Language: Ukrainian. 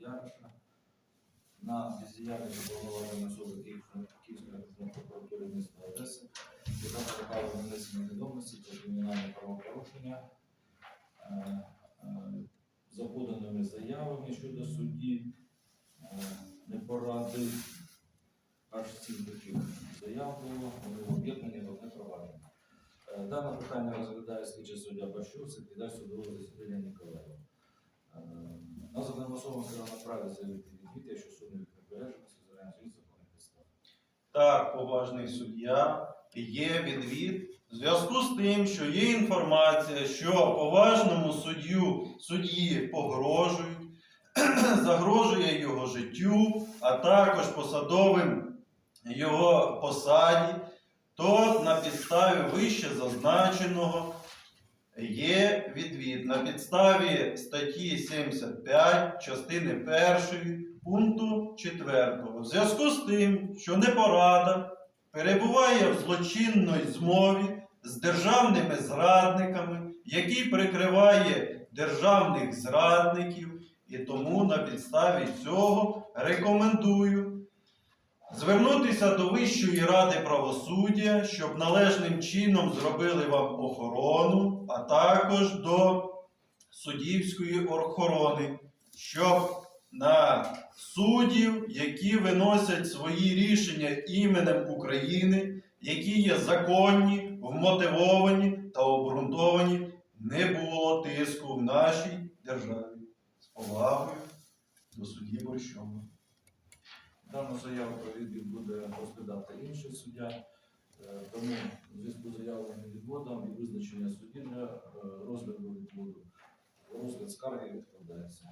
Яроша на бездіяльність уповноваженої особи Київської прокуратури міста Одеси, яка викликала нанесення відомості про кримінальне правопорушення е, е, за поданими заявами щодо судді е, непоради аж сім таких заяв було, вони об'єднані в одне провадження. Дане питання розглядає слідчий суддя Бащук, секретар судового засідання Ніколаєва. Е, На законосовому сторона праві заявити відвід, якщо суд не зорян суд законних підстав. Так, поважний суддя, є відвід. В зв'язку з тим, що є інформація, що поважному суддю судді погрожують, загрожує його життю, а також посадовим його посаді, то на підставі вище зазначеного є відвід. На підставі статті 75 частини 1 пункту 4. В зв'язку з тим, що непорада перебуває в злочинній змові з державними зрадниками, який прикриває державних зрадників, і тому на підставі цього рекомендую звернутися до Вищої ради правосуддя, щоб належним чином зробили вам охорону, а також до суддівської охорони, щоб на суддів, які виносять свої рішення іменем України, які є законні, вмотивовані та обґрунтовані, не було тиску в нашій державі. З повагою до судді Борщова. Дану заяву про відвід буде розглядати інший суддя, Е, тому в зв'язку з заявленим відводом і визначення судді для е, розгляду відводу розгляд скарги відкладається.